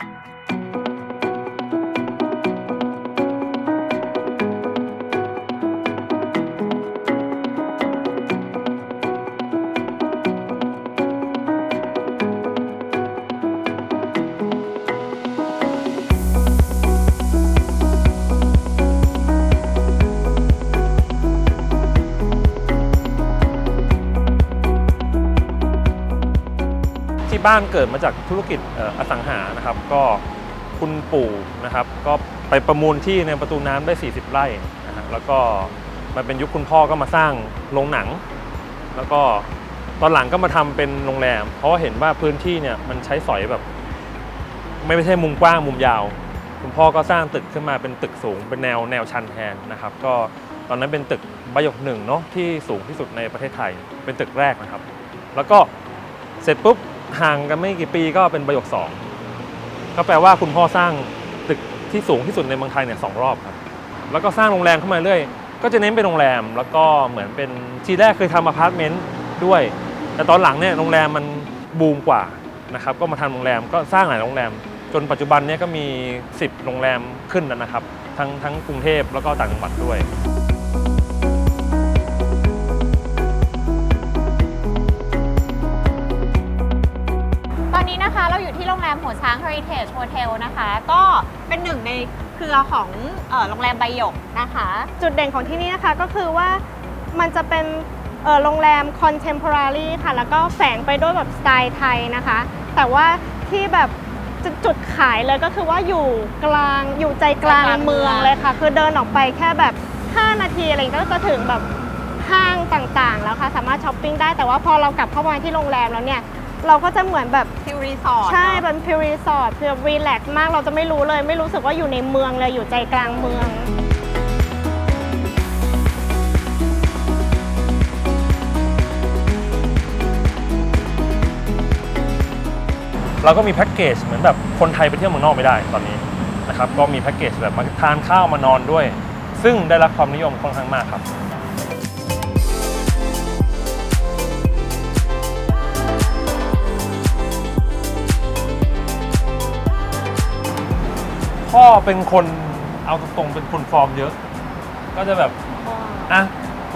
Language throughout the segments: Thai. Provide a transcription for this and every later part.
Bye. ที่บ้านเกิดมาจากธุรกิจอสังหานะครับ ก็คุณปู่นะครับ ก็ไปประมูลที่ในประตูน้ำได้ 40 ไร่นะฮะแล้วก็มาเป็นยุคคุณพ่อก็มาสร้างโรงหนัง แล้วก็ตอนหลังก็มาทำเป็นโรงแรม เพราะว่าเห็นว่าพื้นที่เนี่ยมันใช้สอยแบบ ไม่ใช่มุมกว้างมุมยาว คุณพ่อก็สร้างตึกขึ้นมาเป็นตึกสูง เป็นแนวแนวชันแทนนะครับ ก็ตอนนั้นเป็นตึกบายกหนึ่งเนาะที่สูงที่สุดในประเทศไทย เป็นตึกแรกนะครับ แล้วก็เสร็จปุ๊บ ห่างกันไม่กี่ปีก็เป็นบายกสองก็แปลว่าคุณพ่อสร้างตึกที่สูงที่สุดในเมืองไทยเนี่ยสองรอบครับ แล้วก็สร้างโรงแรมเข้ามาเรื่อยก็จะเน้นเป็นโรงแรม แล้วก็เหมือนเป็นทีแรกเคยทำอพาร์ตเมนต์ด้วย แต่ตอนหลังเนี่ยโรงแรมมันบูมกว่านะครับก็มาทำโรงแรมก็สร้างหลายโรงแรม จนปัจจุบันเนี่ยก็มี 10 โรงแรมขึ้นแล้วนะครับ ทั้งทั้งกรุงเทพแล้วก็ต่างจังหวัดด้วย มหัวช้าง Heritage Hotel นะคะ ก็เป็นหนึ่งในเครือของเอ่อโรงแรมใบหยกนะคะ จุดเด่นของที่นี่นะคะก็คือว่ามันจะเป็นเอ่อโรงแรมคอนเทม p o r a r y ค่ะ แล้วก็แฝงไปด้วยแบบสไตล์ไทยนะคะ แต่ว่าที่แบบจุดจุดขายเลยก็คือว่าอยู่กลางอยู่ใจกลางใจกลางเมืเมือองง เลยค่ะ คือเดินออกไปแค่แบบ 5 นาทีอะไรก็จะถึงแบบห้างต่างๆ แล้วค่ะ สามารถช้อปปิ้งได้แต่ว่าพอเรากลับเข้ามาที่โรงแรมแล้วเนี่ย เราก็จะเหมือนแบบฟิวรีสอร์ทใช่เป็นพิวรีสอร์ทคือรีแลกซ์มากเราจะไม่รู้เลย ไม่รู้สึกว่าอยู่ในเมืองเลยอยู่ใจกลางเมือง เราก็มีแพ็กเกจเหมือนแบบคนไทยไปเที่ยวเมืองนอกไม่ได้ตอนนี้นะครับก็มีแพ็กเกจแบบมาทานข้าวมานอนด้วย ซึ่งได้รับความนิยมค่อนข้างมากครับ เป็นคนเอาตรงๆเป็นคนฟอร์มเยอะ ก็จะแบบอะ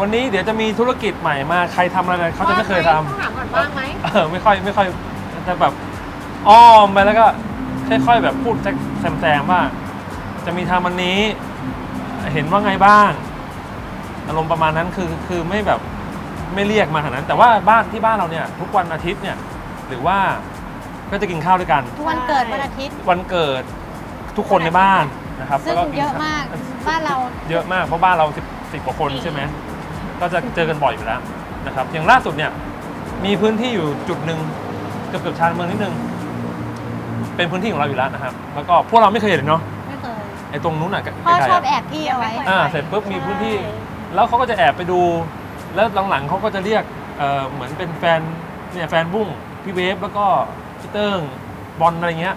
วันนี้เดี๋ยวจะมีธุรกิจใหม่มาใครทำอะไรเขาจะไม่เคยทำต้องถามก่อนว่างไหมเออไม่ค่อยไม่ค่อยจะแบบอ้อมไปแล้วก็ค่อยๆแบบพูดแซมๆว่า จะมีทำวันนี้ เห็นว่าไงบ้างอารมณ์ประมาณนั้นคือคือไม่แบบไม่เรียกมาขนาดนั้น แต่ว่าบ้านที่บ้านเราเนี่ยทุกวันอาทิตย์เนี่ยหรือว่าก็จะกินข้าวด้วยกัน ทุกวันเกิดวันอาทิตย์ วันเกิด ทุกคนในบ้านนะครับซึ่งแล้วกินเยอะข้วมาก บ้านเรา เยอะมากเพราะบ้านเราสิบสิบกว่าคนใช่ไหมก็จะเจอกันบ่อยอยู่แล้วนะครับอย่างล่าสุดเนี่ยมีพื้นที่อยู่จุดหนึ่งเกือบเกือบชานเมืองนิดนึงเป็นพื้นที่ของเราอยู่แล้วนะครับ แล้วก็พวกเราไม่เคยเห็นเนาะไม่เคยไอ้ตรงนู้นอะใกพ่อล้ๆชอบอะแอบพี่เอาไว้อ่าเสร็จปุ๊บมีพื้นที่ แล้วเขาก็จะแอบไปดู แล้วหลังๆเขาก็จะเรียกเอ่อเหมือนเป็นแฟนเนี่ยแฟนบุ้งพี่เวฟแล้วก็พี่เติ้งบอลอะไรเงี้ย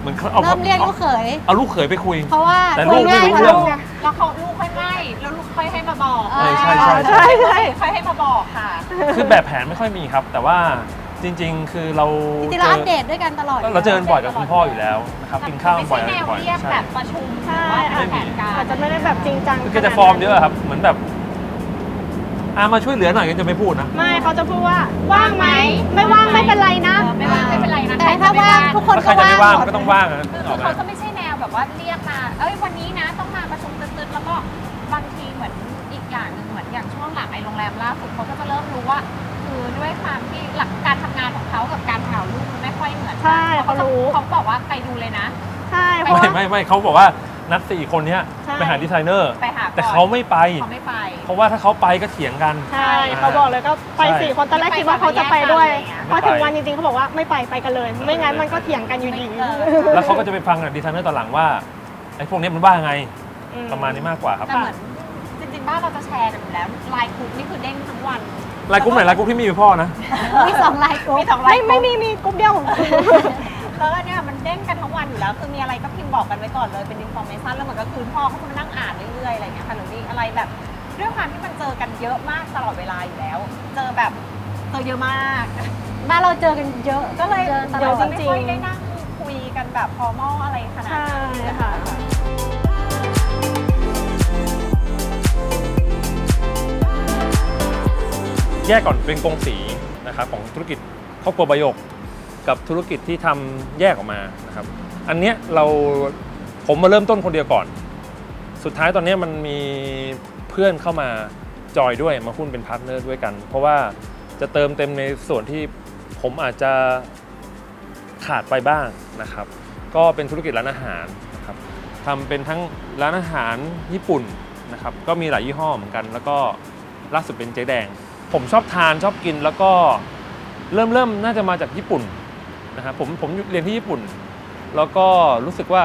เหมือนเขาเอาเริ่มเรียกลูกเขย เอาลูกเขยไปคุย เพราะว่าแต่ลูกไม่รู้คุยเรื่องง่ายแล้วเขาลูกค่อยไล่แล้วลูกค่อยให้มาบอกเออใช่ใช่ใช่ใช่ ค่อยให้มาบอกค่ะ คือแบบแผนไม่ค่อยมีครับ แต่ว่าจริง ๆ คือเราจริงๆเราอัปเดตด้วยกันตลอดเราเจอกันบ่อยกับคุณพ่ออยู่แล้วนะครับกินข้าวกันบ่อยไม่อะไรใช่แนวบ่อยเรียกใช่แบบประชุมใช่หรือว่าแผนการอาจจะไม่ได้แบบจริงจังคือแกจะฟอร์มเยอะครับเหมือนแบบ อามาช่วยเหลือหน่อยก็จะไม่พูดนะ ไม่เขาจะพูดว่าว่างไหมไม่ว่างไม่เป็นไรนะเออไม่ว่างไม่เป็นไรนะแต่ถ้าว่างทุกคนถ้าใครก็จะว่างไม่ว่างหมดก็ต้องว่างนะคือออกไหมเขาจะไม่ใช่แนวแบบว่าเรียกมาเอ้ยวันนี้นะต้องมาประชุมตึ๊ดๆแล้วก็บางทีเหมือนอีกอย่างหนึ่งเหมือนอย่างช่วงหลังไอ้โรงแรมล่าสุดเขาก็จะเริ่มรู้ว่า คือด้วยความที่หลักการทำงานของเขากับการเหาลูกมันไม่ค่อยเหมือนกันใช่เขารู้เขาบอกว่าไปดูเลยนะใช่เพไม่ราะว่าไม่ไม่เขาบอกว่า นัดสี่คนเนี้ยใช่ ไปหาดีไซเนอร์ ไปหาก่อนแต่เขาไม่ไป เขาไม่ไป เพราะว่าถ้าเขาไปก็เถียงกัน ใช่เขาบอกเลยก็ไปใช่ สี่คนตอนแรกคิดว่าเขาจะไปด้วยไม่ไปพอถึงวันจริงๆเขาบอกว่าไม่ไปไปกันเลย ไม่งั้นมันก็เถียงกันอยู่ดีเออ แล้วเขาก็จะไปฟังกับดีไซเนอร์ตอนหลังว่าไอ้พวกนี้มันว่าไงอื ประมาณนี้มากกว่าครับแต่เหมือนจริงๆบ้านเราจะแชร์กันอยู่แล้วไลน์กลุ่มนี่คือเด้งทั้งวันไลน์กรุ๊ปไหนไลน์กรุ๊ปที่มีอยู่พ่อนะ มีสองไลน์กรุ๊มีปสองไลไม่น์กไม่ลุ่มมีมีกรุ๊ปเดียวของ แล้วก็เนี่ยมันเด้งกันทั้งวันอยู่แล้ว คือมีอะไรก็พิมพ์บอกกันไว้ก่อนเลยเป็นอินฟอร์เมชันแล้วเหมือนกับคืนพ่อเขาจะมานั่งอ่านเรื่อยๆอะไรเงี้ยค่ะหรือมีอะไรแบบด้วยความที่มันเจอกันเยอะมากตลอดเวลาอยู่แล้ว เจอแบบเจอเยอะมาก บ้านเราเจอกันเยอะก็เลยเจอตลเดี๋อยวดจะไม่ค่อยได้นั่งคุยกันแบบฟอร์มอลอะไรขนาดใช่นั้นค่ะ แยกก่อนเป็นกงสีนะครับของธุรกิจครอบครัวบายก กับธุรกิจที่ทำแยกออกมานะครับ อันเนี้ยเราผมมาเริ่มต้นคนเดียวก่อน สุดท้ายตอนเนี้ยมันมีเพื่อนเข้ามาจอยด้วยมาหุ้นเป็นพาร์ทเนอร์ด้วยกัน เพราะว่าจะเติมเต็มในส่วนที่ผมอาจจะขาดไปบ้างนะครับ ก็เป็นธุรกิจร้านอาหารนะครับทำเป็นทั้งร้านอาหารญี่ปุ่นนะครับ ก็มีหลายยี่ห้อเหมือนกัน แล้วก็ล่าสุดเป็นเจ๊แดง ผมชอบทานชอบกินแล้วก็เริ่มเริ่มน่าจะมาจากญี่ปุ่น นะครับผมผมเรียนที่ญี่ปุ่น แล้วก็รู้สึกว่า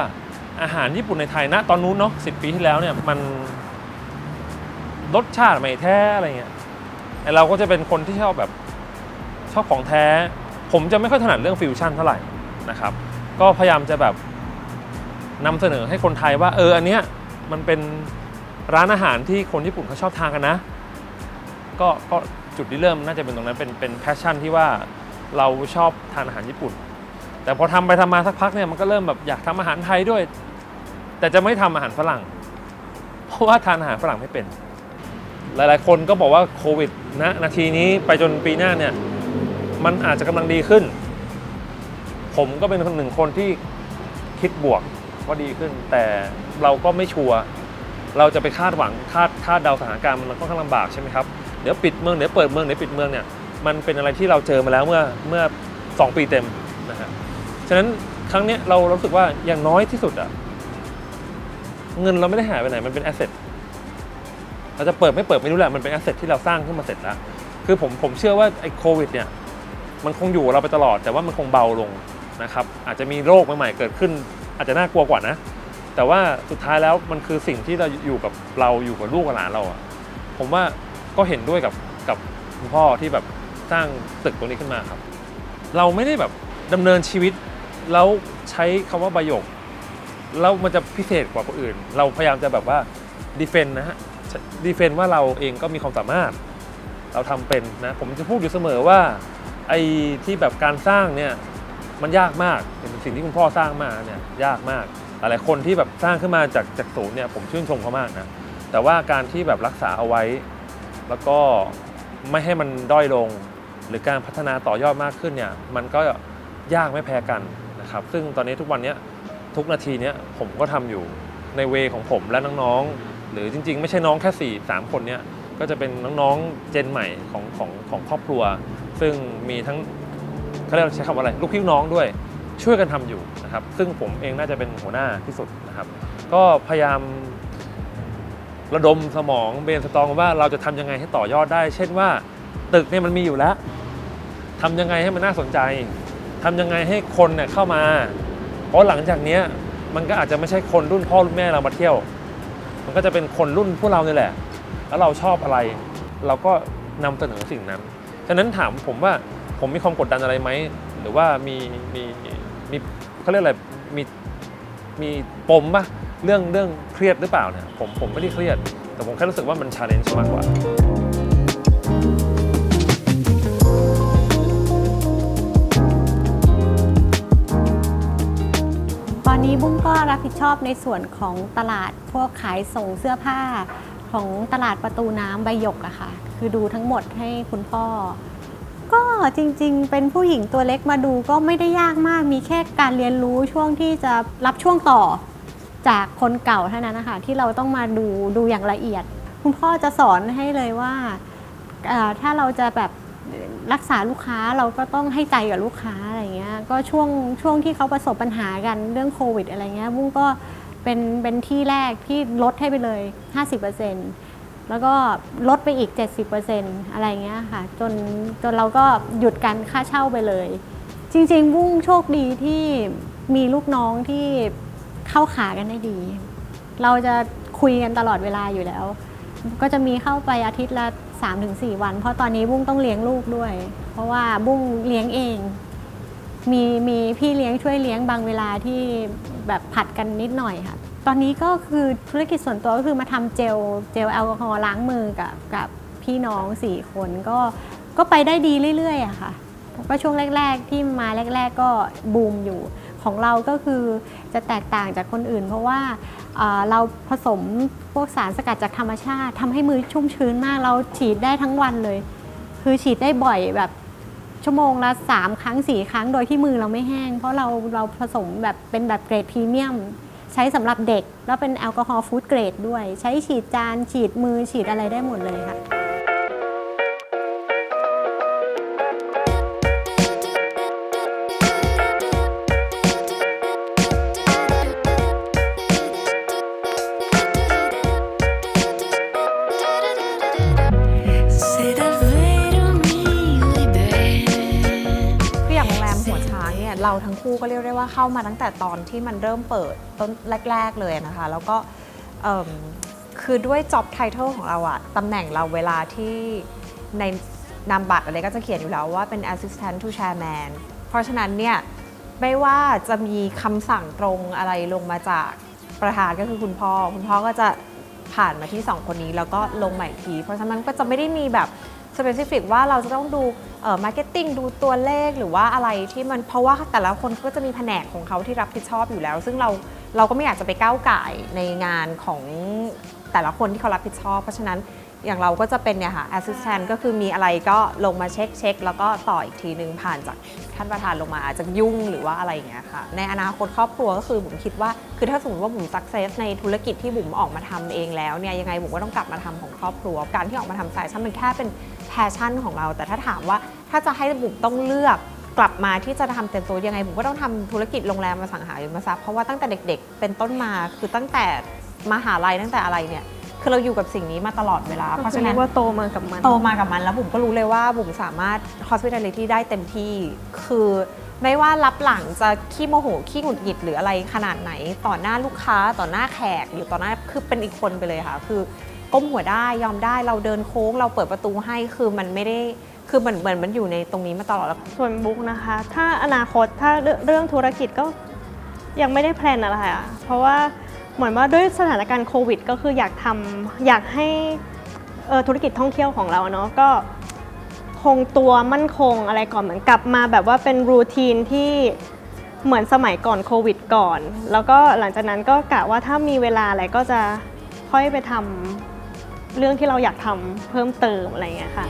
อาหารญี่ปุ่นในไทยณตอนนู้นเนาะสิปีที่แล้วเนี่ยมันรสชาติไม่แท้อะไรเงี้ยไอเราก็จะเป็นคนที่ชอบแบบชอบของแท้ ผมจะไม่ค่อยถนัดเรื่องฟิวชั่นเท่าไหร่นะครับ ก็พยายามจะแบบนำเสนอให้คนไทยว่า เอออันเนี้ยมันเป็นร้านอาหารที่คนญี่ปุ่นเขาชอบทานกันนะ ก็ก็จุดที่เริ่มน่าจะเป็นตรงนั้นเป็นเป็นแพชชั่นที่ว่า เราชอบทานอาหารญี่ปุ่น แต่พอทำไปทำมาสักพักเนี่ยมันก็เริ่มแบบอยากทำอาหารไทยด้วย แต่จะไม่ทำอาหารฝรั่ง เพราะว่าทานอาหารฝรั่งไม่เป็น หลายๆ คนก็บอกว่าโควิดณนาทีนี้ไปจนปีหน้าเนี่ยมันอาจจะกำลังดีขึ้น ผมก็เป็นคนหนึ่งคนที่คิดบวกว่าดีขึ้น แต่เราก็ไม่ชัวร์เราจะไปคาดหวังคาดคาดเดาสถานการณ์มันค่อนข้างลำบากใช่ไหมครับเดี๋ยวปิดเมืองเดี๋ยวเปิดเมืองเดี๋ยวปิดเมืองเนี่ย มันเป็นอะไรที่เราเจอมาแล้วเมื่อเมื่อสองปีเต็มนะฮะฉะนั้นครั้งเนี้ยเรารู้สึกว่าอย่างน้อยที่สุดอะเงินเราไม่ได้หายไปไหนมันเป็นแอสเซทเราจะเปิดไม่เปิดไม่รู้แหละมันเป็นแอสเซทที่เราสร้างขึ้นมาเสร็จแล้วคือผมผมเชื่อว่าไอ้โควิดเนี่ยมันคงอยู่เราไปตลอด แต่ว่ามันคงเบาลงนะครับอาจจะมีโรคใหม่ๆเกิดขึ้น อาจจะน่ากลัวกว่านะ แต่ว่าสุดท้ายแล้วมันคือสิ่งที่เราอยู่กับเราอยู่กับลูกกับหลานเราอะผมว่าก็เห็นด้วยกับกับคุณพ่อที่แบบ สร้างตึกตรงนี้ขึ้นมาครับ เราไม่ได้แบบดำเนินชีวิต แล้วใช้คำว่าประโยคแล้วมันจะพิเศษกว่าคนอื่น เราพยายามจะแบบว่าดีเฟนนะฮะดีเฟนว่าเราเองก็มีความสามารถ เราทำเป็นนะ ผมจะพูดอยู่เสมอว่าไอ้ที่แบบการสร้างเนี่ยมันยากมากเป็นสิ่งที่คุณพ่อสร้างมาเนี่ยยากมากหลายๆคนที่แบบสร้างขึ้นมาจากจากศูนย์เนี่ยผมชื่นชมเขามากนะแต่ว่าการที่แบบรักษาเอาไว้ แล้วก็ไม่ให้มันด้อยลง หรือการพัฒนาต่อยอดมากขึ้นเนี่ยมันก็ยากไม่แพ้กันนะครับ ซึ่งตอนนี้ทุกวันนี้ทุกนาทีเนี้ยผมก็ทำอยู่ในเวของผมและน้องๆ หรือจริง ๆ ไม่ใช่น้องแค่ 4 3 คนเนี้ยก็จะเป็นน้องๆเจนใหม่ของของของครอบครัว ซึ่งมีทั้งเขาเรียกใช้คำว่าอะไรลูกพี่น้องด้วยช่วยกันทำอยู่นะครับ ซึ่งผมเองน่าจะเป็นหัวหน้าที่สุดนะครับ ก็พยายามระดมสมองเบนสตองว่าเราจะทำยังไงให้ต่อยอดได้ เช่นว่า ตึกเนี่ยมันมีอยู่แล้วทำยังไงให้มันน่าสนใจทำยังไงให้คนเนี่ยเข้ามา เพราะหลังจากเนี้ยมันก็อาจจะไม่ใช่คนรุ่นพ่อรุ่นแม่เรามาเที่ยว มันก็จะเป็นคนรุ่นพวกเราเนี่ยแหละ แล้วเราชอบอะไร เราก็นำเสนอสิ่งนั้น ฉะนั้นถามผมว่าผมมีความกดดันอะไรไหม หรือว่ามีมีมีเขาเรียกอะไรมีมีปมปะเรื่องเรื่องเครียดหรือเปล่าเนี่ยผมผมไม่ได้เครียด แต่ผมแค่รู้สึกว่ามันชาเลนจ์มากกว่า บุ้งก็รับผิดชอบในส่วนของตลาดพวกขายส่งเสื้อผ้าของตลาดประตูน้ำใบหยกอะค่ะ คือดูทั้งหมดให้คุณพ่อ ก็จริงๆ เป็นผู้หญิงตัวเล็กมาดูก็ไม่ได้ยากมาก มีแค่การเรียนรู้ช่วงที่จะรับช่วงต่อจากคนเก่าเท่านั้นนะคะที่เราต้องมาดูดูอย่างละเอียด คุณพ่อจะสอนให้เลยว่าถ้าเราจะแบบ รักษาลูกค้าเราก็ต้องให้ใจกับลูกค้าอะไรเงี้ยก็ช่วงช่วงที่เขาประสบปัญหากันเรื่องโควิดอะไรเงี้ยบุ้งก็เป็นเป็นที่แรกที่ลดให้ไปเลย 50%แล้วก็ลดไปอีก 70%อะไรเงี้ยค่ะจนจนเราก็หยุดการค่าเช่าไปเลย จริง ๆ บุ้งโชคดีที่มีลูกน้องที่เข้าขากันได้ดี เราจะคุยกันตลอดเวลาอยู่แล้ว ก็จะมีเข้าไปอาทิตย์ละ 3-4 วัน เพราะตอนนี้บุ้งต้องเลี้ยงลูกด้วย เพราะว่าบุ้งเลี้ยงเอง มีมีพี่เลี้ยงช่วยเลี้ยงบางเวลาที่แบบผัดกันนิดหน่อยค่ะ ตอนนี้ก็คือธุรกิจส่วนตัวก็คือมาทำเจลเจลแอลกอฮอล์ล้างมือกับกับพี่น้อง4คนก็ก็ไปได้ดีเรื่อยๆอะค่ะก็ช่วงแรก ๆ ที่มาแรก ๆ ก็บูมอยู่ ของเราก็คือจะแตกต่างจากคนอื่น เพราะว่าเราผสมพวกสารสกัดจากธรรมชาติทำให้มือชุ่มชื้นมากเราฉีดได้ทั้งวันเลย คือฉีดได้บ่อยแบบชั่วโมงละ3ครั้ง 4 ครั้งโดยที่มือเราไม่แห้ง เพราะเราเราผสมแบบเป็นแบบเกรดพรีเมียม ใช้สำหรับเด็ก แล้วเป็นแอลกอฮอล์ฟู้ดเกรดด้วย ใช้ฉีดจาน ฉีดมือฉีดอะไรได้หมดเลยค่ะ เราทั้งคู่ก็เรียกได้ว่าเข้ามาตั้งแต่ตอนที่มันเริ่มเปิดต้นแรก ๆ เลยนะคะ แล้วก็คือด้วย job title ของเราอะตำแหน่งเราเวลาที่ในนามบัตรอะไรก็จะเขียนอยู่แล้วว่าเป็น assistant to chairman เพราะฉะนั้นเนี่ยไม่ว่าจะมีคำสั่งตรงอะไรลงมาจากประธานก็คือคุณพ่อ คุณพ่อก็จะผ่านมาที่ 2 คนนี้แล้วก็ลงใหม่ที เพราะฉะนั้นก็จะไม่ได้มีแบบสเปซิฟิกว่าเราจะต้องดู มาร์เก็ตติ้งดูตัวเลขหรือว่าอะไรที่มันเพราะว่าแต่ละคนก็จะมีแผนกของเขาที่รับผิดชอบอยู่แล้ว ซึ่งเราเราก็ไม่อยากจะไปก้าวไก่ในงานของแต่ละคนที่เขารับผิดชอบ เพราะฉะนั้นอย่างเราก็จะเป็นเนี่ยค่ะ assistant ก็คือมีอะไรก็ลงมาเช็คเช็คแล้วก็ต่ออีกทีหนึ่งผ่านจากท่านประธานลงมาอาจจะยุ่งหรือว่าอะไรอย่างเงี้ยค่ะ ในอนาคตครอบครัวก็คือบุ๋มคิดว่า คือถ้าสมมติว่าบุ๋ม success ในธุรกิจที่บุ๋มออกมาทำเองแล้วเนี่ยยังไงบุ๋มก็ต้องกลับมาทำของครอบครัว การที่ออกมาทำแฟชั่นมันแค่เป็น แพชชั่นของเรา แต่ถ้าถามว่าถ้าจะให้บุ๋มต้องเลือกกลับมาที่จะทำเต็มตัวยังไงบุ๋มก็ต้องทำธุรกิจโรงแรมมาสังหาริมทรัพย์เพราะว่าตั้งแต่เด็กๆ เป็นต้นมาคือตั้งแต่มหาลัยตั้งแต่อะไรเนี่ยคือเราอยู่กับสิ่งนี้มาตลอดเวลา เพราะฉะนั้นว่าโตมากับมัน โตมากับมันแล้วบุ๋มก็รู้เลยว่าบุ๋มสามารถ hospitality ได้เต็มที่คือไม่ว่ารับหลังจะขี้โมโหขี้หงุดหงิดหรืออะไรขนาดไหน ต่อหน้าลูกค้าต่อหน้าแขกหรือต่อหน้าคือเป็นอีกคนไปเลยค่ะ คือ ก้มหัวได้ยอมได้เราเดินโค้ง เราเปิดประตูให้คือมันไม่ได้คือเหมือนเหมือนมันอยู่ในตรงนี้มาตลอดแล้วส่วนบุ๊กนะคะ ถ้าอนาคตถ้าเรื่องธุรกิจก็ยังไม่ได้แพลนอะไรอะเพราะว่าเหมือนว่าด้วยสถานการณ์โควิด ก็คืออยากทำอยากให้ออธุรกิจท่องเที่ยวของเราเนาะก็คงตัวมั่นคงอะไรก่อนเหมือนกลับมาแบบว่าเป็นรูทีนที่เหมือนสมัยก่อนโควิดก่อน แล้วก็หลังจากนั้นก็กะว่าถ้ามีเวลาอะไรก็จะค่อยไปทำ เรื่องที่เราอยากทำเพิ่มเติมอะไรอย่างเงี้ยค่ะ